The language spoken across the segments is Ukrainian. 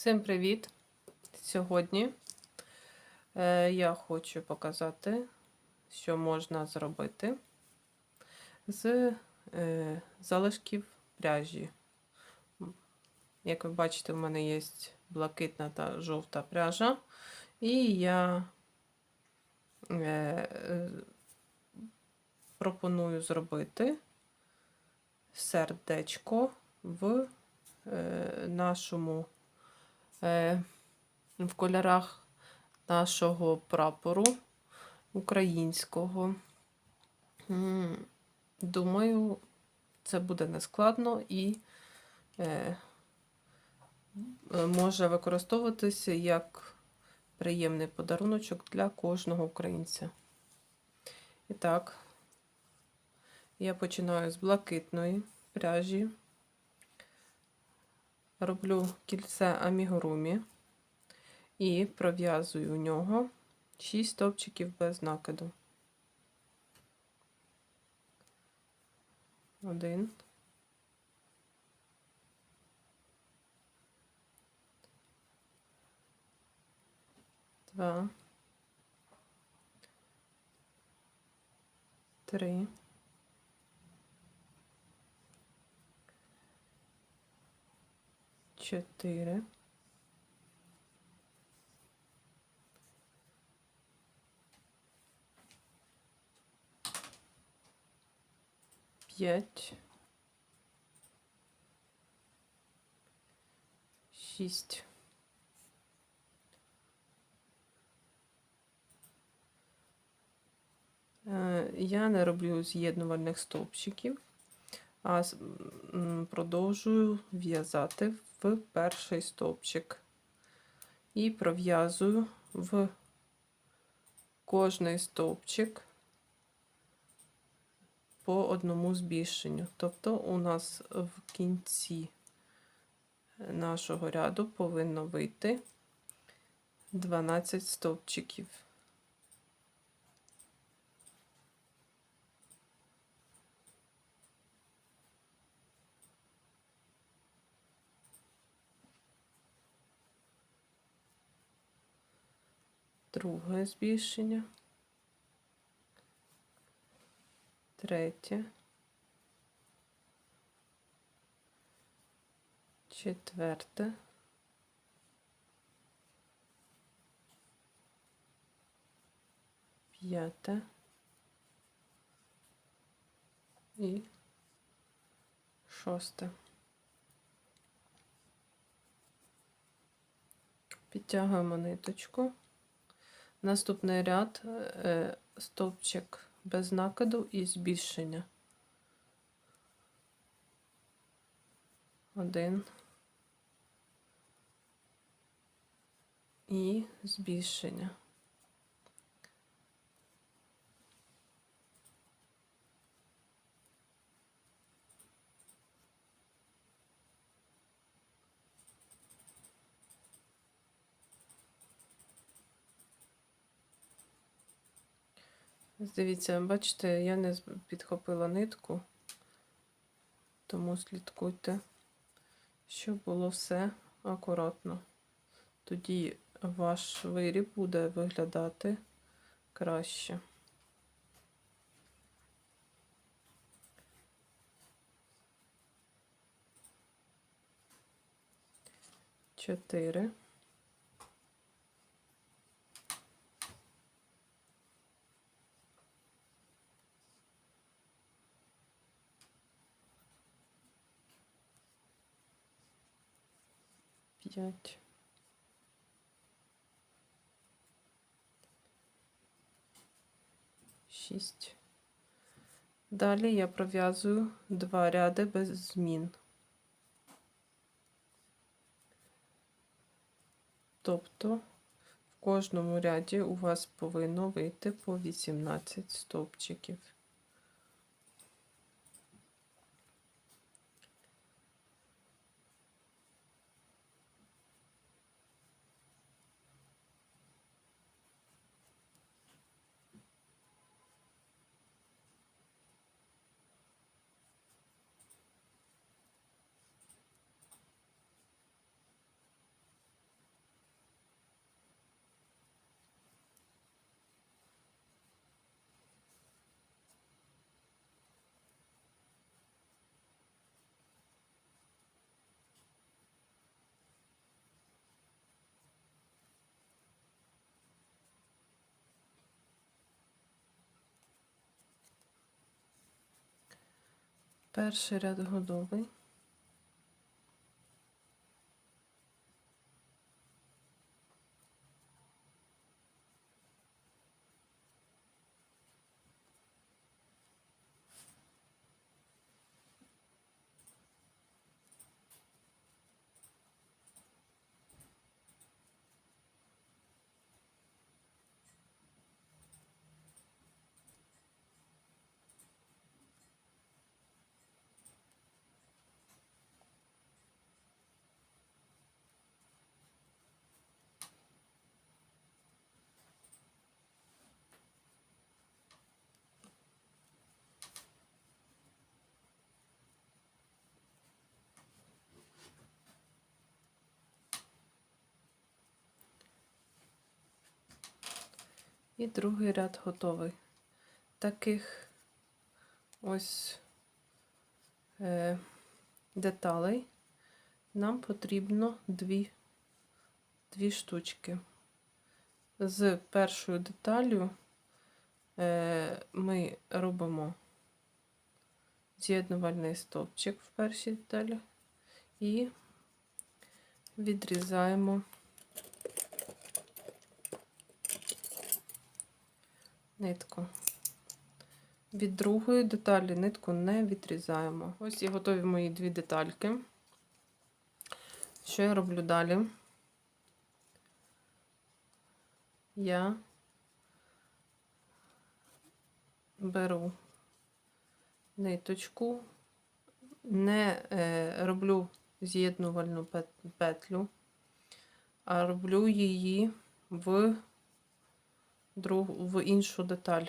Всім привіт! Сьогодні е, я хочу показати, що можна зробити з е, залишків пряжі. Як ви бачите, в мене є блакитна та жовта пряжа, і я е, пропоную зробити сердечко в нашому в кольорах нашого прапору українського. Думаю, це буде нескладно і е, е, може використовуватися як приємний подаруночок для кожного українця. І так, я починаю з блакитної пряжі. Роблю кільце амігурумі і пров'язую у нього 6 стовпчиків без накиду. Один. Два. Три. Чотири. П'ять. Шість. Е, Я не роблю з'єднувальних стовпчиків, а продовжую в'язати в перший стовпчик і пров'язую в кожний стовпчик по одному збільшенню. Тобто у нас в кінці нашого ряду повинно вийти 12 стовпчиків. Друге збільшення. Третє. Четверте. П'яте. І шосте. Підтягуємо ниточку. Наступний ряд е, стовпчик без накиду і збільшення. Один. І збільшення. Дивіться, бачите, я не підхопила нитку, тому слідкуйте, щоб було все акуратно. Тоді ваш виріб буде виглядати краще. Чотири. П'ять. Шість. Далі я пров'язую два ряди без змін. Тобто в кожному ряді у вас повинно вийти по 18 стовпчиків. Перший ряд готовий. І другий ряд готовий. Таких ось е, деталей нам потрібно дві, дві штучки. З першою деталлю е, ми робимо з'єднувальний стовпчик в першій деталі і відрізаємо нитку. Від другої деталі нитку не відрізаємо. Ось і готові мої дві детальки. Що я роблю далі? Я беру ниточку, не е, роблю з'єднувальну петлю, а роблю її в в іншу деталь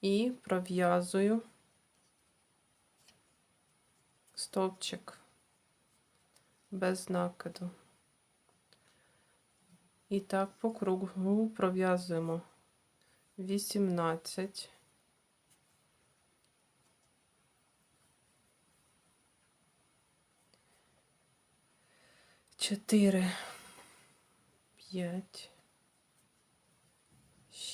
і пров'язую стовпчик без накиду. І так по кругу пров'язуємо 18. Чотири, п'ять,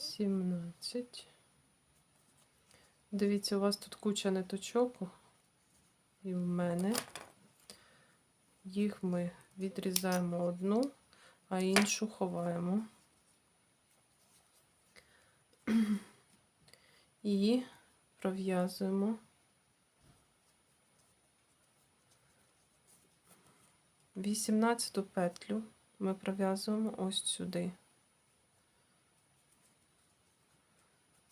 17. Дивіться, у вас тут куча ниточок, і в мене їх ми відрізаємо одну, а іншу ховаємо. І пров'язуємо. Вісімнадцяту петлю ми пров'язуємо ось сюди.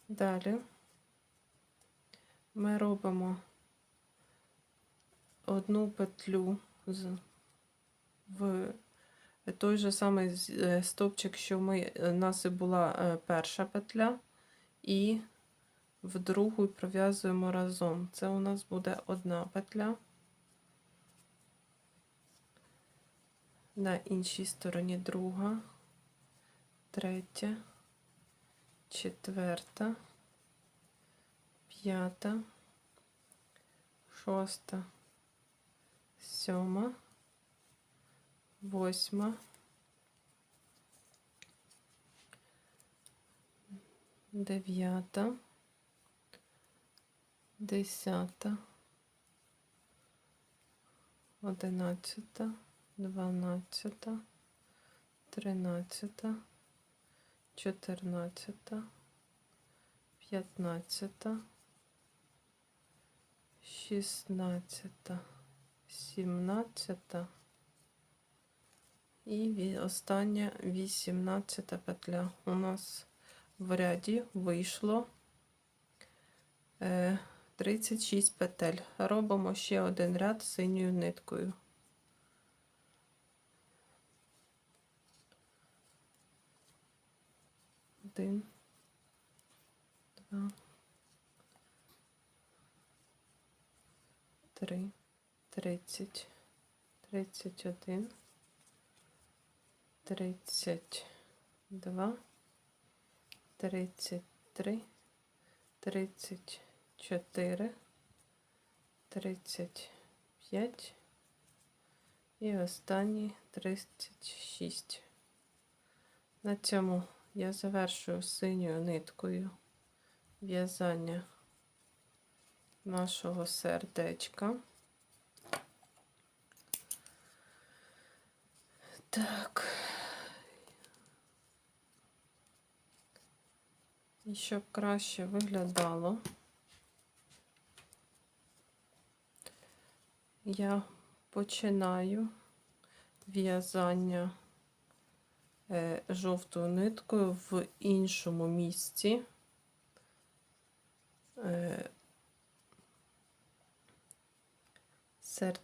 Далі ми робимо одну петлю в той же самий е, стовпчик, що ми, у нас і була е, перша петля, і в другу пров'язуємо разом. Це у нас буде одна петля. На іншій стороні друга, третя четверта, п'ята, шоста, сьома, восьма, дев'ята, десята, одинадцята, дванадцята, тринадцята. 14, 15, 16, 17 і остання 18 петля. У нас в ряді вийшло 36 е, петель. Робимо ще один ряд синьою ниткою. Один, два, три, тридцять, тридцять один, тридцять два, тридцять три, тридцять чотири, тридцять п'ять і останній тридцять шість. На цьому я завершую синьою ниткою в'язання нашого сердечка. Так. І щоб краще виглядало, я починаю в'язання жовтою ниткою в іншому місці. Е, сер...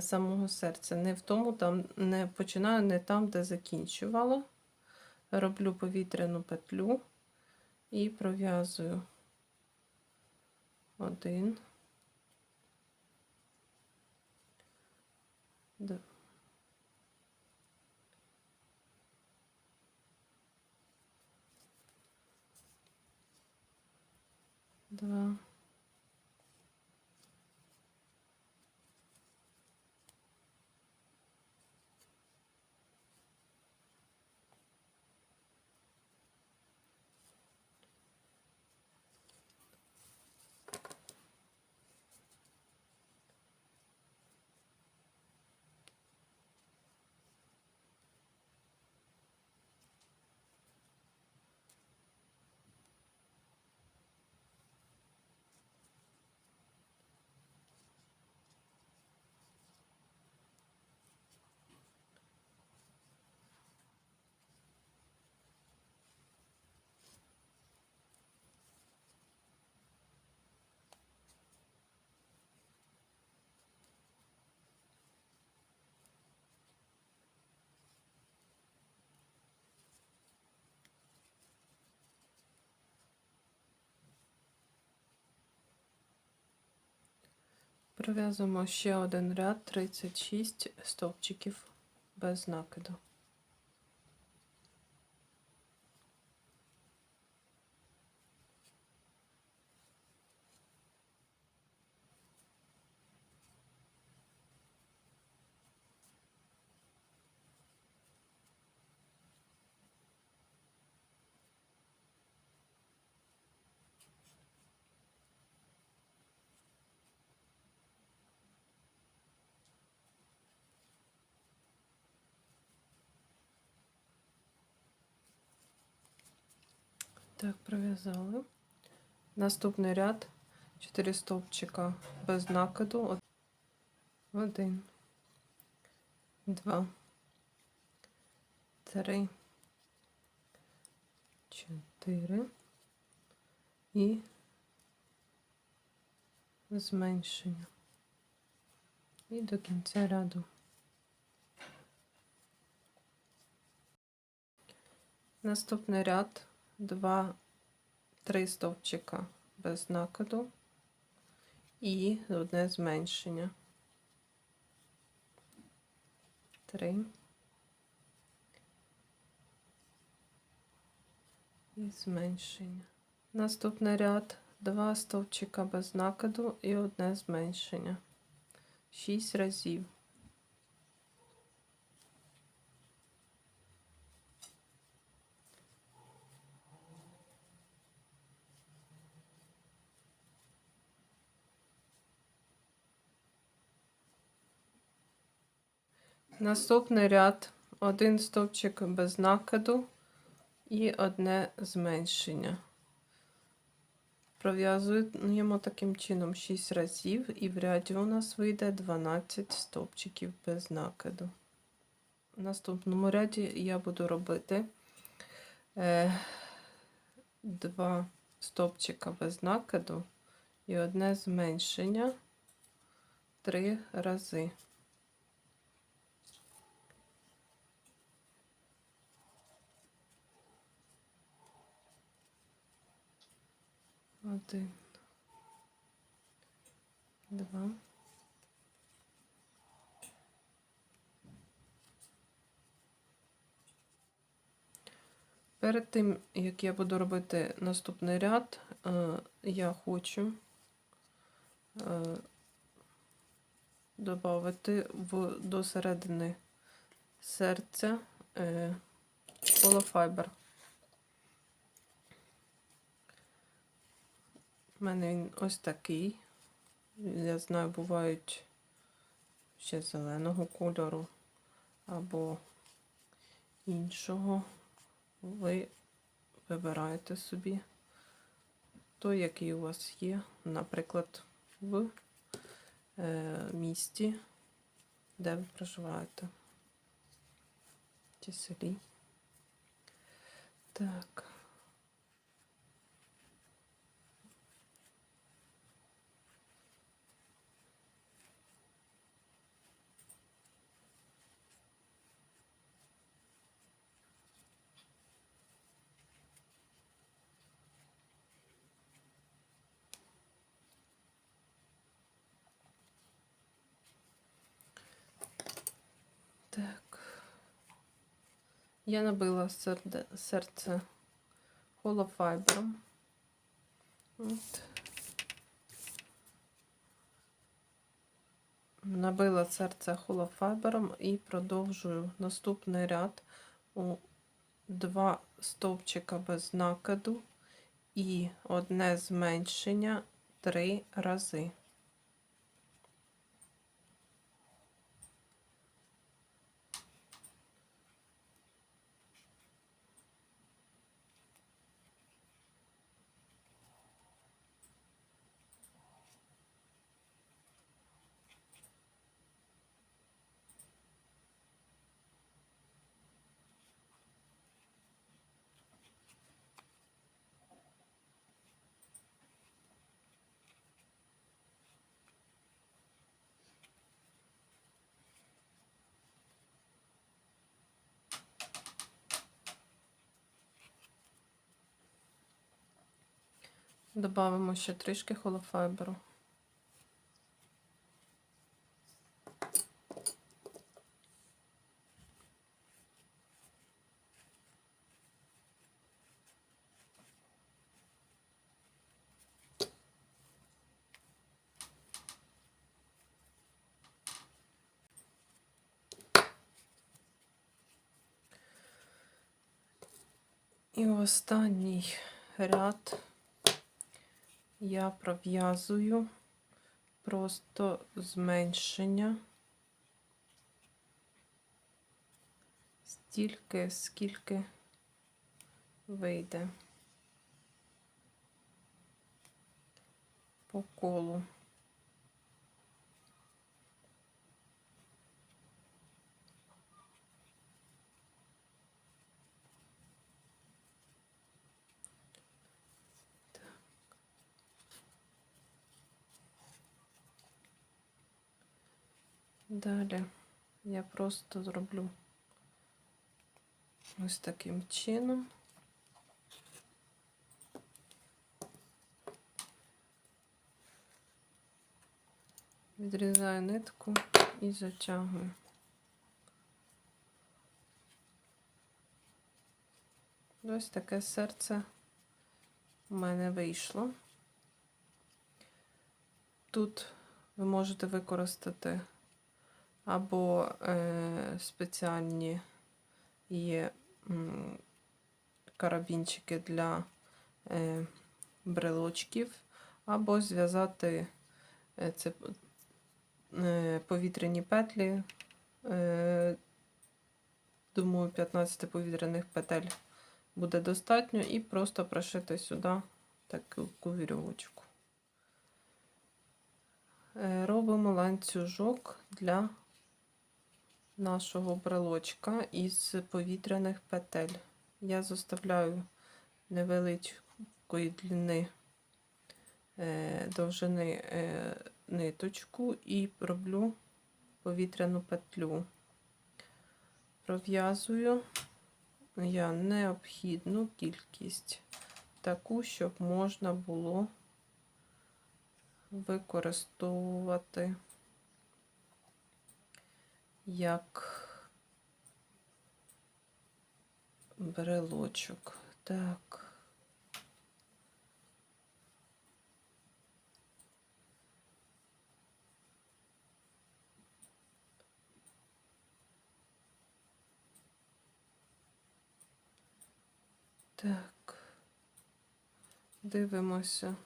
самого серця. Не в тому, там не починаю не там, де закінчувала. Роблю повітряну петлю і пров'язую один. Д- Два. Пров'язуємо ще один ряд 36 стовпчиків без накиду. Так, пров'язали. Наступний ряд 4 стовпчика без накиду. От- Один, два, три, чотири і зменшення. І до кінця ряду. Наступний ряд два, три стовпчика без накиду і одне зменшення. Три. І зменшення. Наступний ряд два стовпчика без накиду і одне зменшення. Шість разів. Наступний ряд один стовпчик без накиду і одне зменшення. Пров'язуємо таким чином 6 разів, і в ряді у нас вийде 12 стовпчиків без накиду. В наступному ряді я буду робити е, 2 стовпчика без накиду і одне зменшення 3 рази. один, два. Перед тим, як я буду робити наступний ряд, е, я хочу е, додати до середини серця е, полофайбер. У мене він ось такий. Я знаю, бувають ще зеленого кольору або іншого. Ви вибираєте собі той, який у вас є, наприклад, в е, місті, де ви проживаєте. Чи селі. Так. Так. Я набила серде, серце холофайбером. От. Набила серце холофайбером і продовжую наступний ряд у два стовпчика без накиду і одне зменшення три рази. Добавимо ще трішки холофайберу. І останній ряд я пров'язую. Просто зменшення. Стільки, скільки вийде. По колу. Далі я просто зроблю ось таким чином. Відрізаю нитку і затягую. Ось таке серце у мене вийшло. Тут ви можете використати або е, спеціальні є м, карабінчики для е, брелочків, або зв'язати е, це е, повітряні петлі. Е, думаю, 15 повітряних петель буде достатньо, і просто прошити сюди таку вірьовочку. Е, робимо ланцюжок для нашого брелочка із повітряних петель. Я заставляю невеличкої длини е, довжини е, ниточку і роблю повітряну петлю. Пров'язую я необхідну кількість таку, щоб можна було використовувати як брелочок. Так. Так. Дивимося,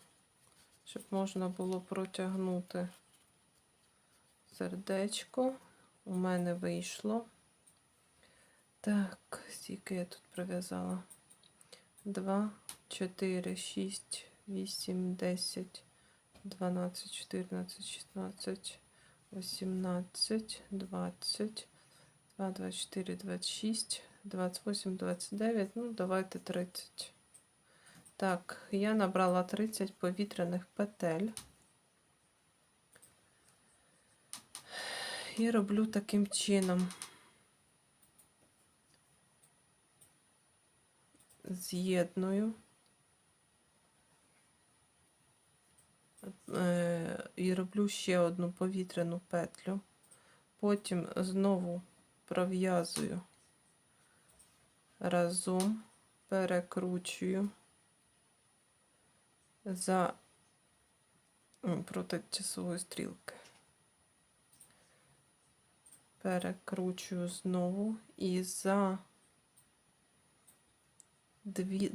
щоб можна було протягнути сердечко. У мене вийшло. Так, скільки я тут прив'язала? 2, 4, 6, 8, 10, 12, 14, 16, 18, 20, 2, 24, 26, 28, 29, ну, давайте 30. Так, я набрала 30 повітряних петель. І роблю таким чином. З'єдную. Е, І роблю ще одну повітряну петлю. Потім знову пров'язую разом, перекручую за м, проти часової стрілки. Перекручую знову і за дві,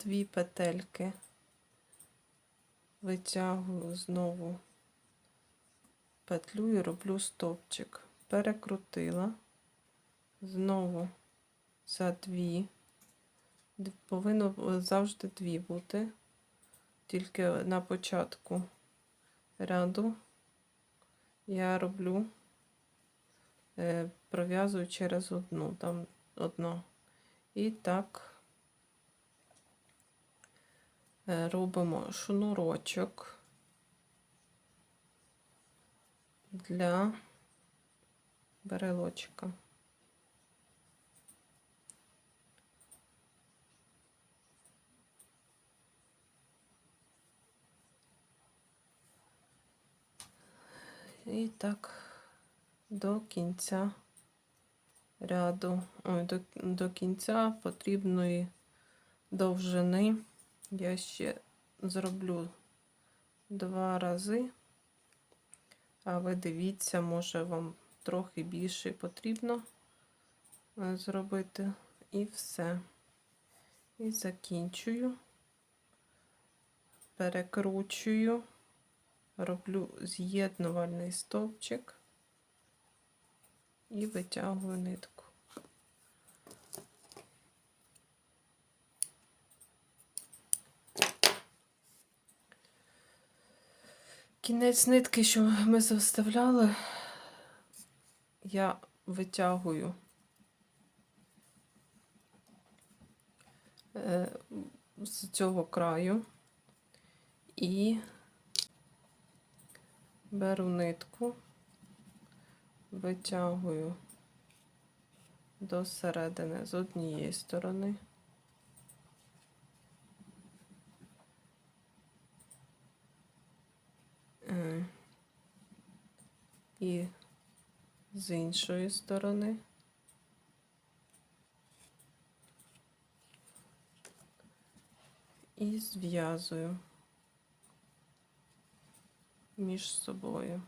дві петельки витягую знову петлю і роблю стовпчик. Перекрутила, знову за дві. Повинно е, завжди дві бути, тільки на початку ряду я роблю, пров'язую через одну, там одну. І так е, робимо шнурочок для берелочка. І так до кінця ряду, ой, до, до кінця потрібної довжини я ще зроблю два рази. А ви дивіться, може вам трохи більше потрібно е, зробити. І все. І закінчую, перекручую, роблю з'єднувальний стовпчик і витягую нитку. Кінець нитки, що ми заставляли, я витягую е, з цього краю і беру нитку, витягую до середини з однієї сторони. Е, І з іншої сторони. І зв'язую між собою.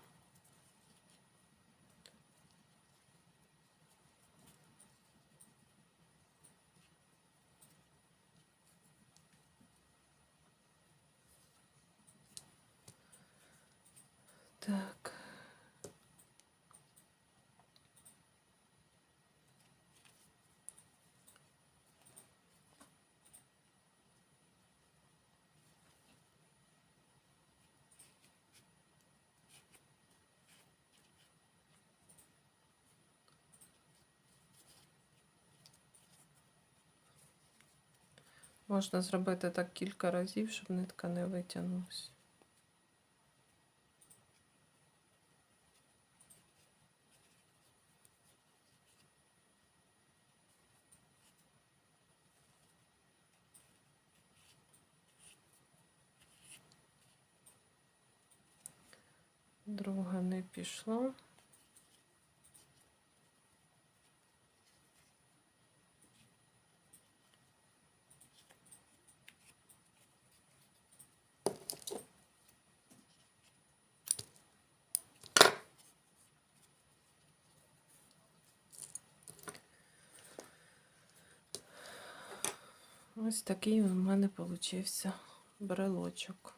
Так. Можна зробити так кілька разів, щоб нитка не витягнулася. Друга не пішла. Ось такий у мене получився брелочок.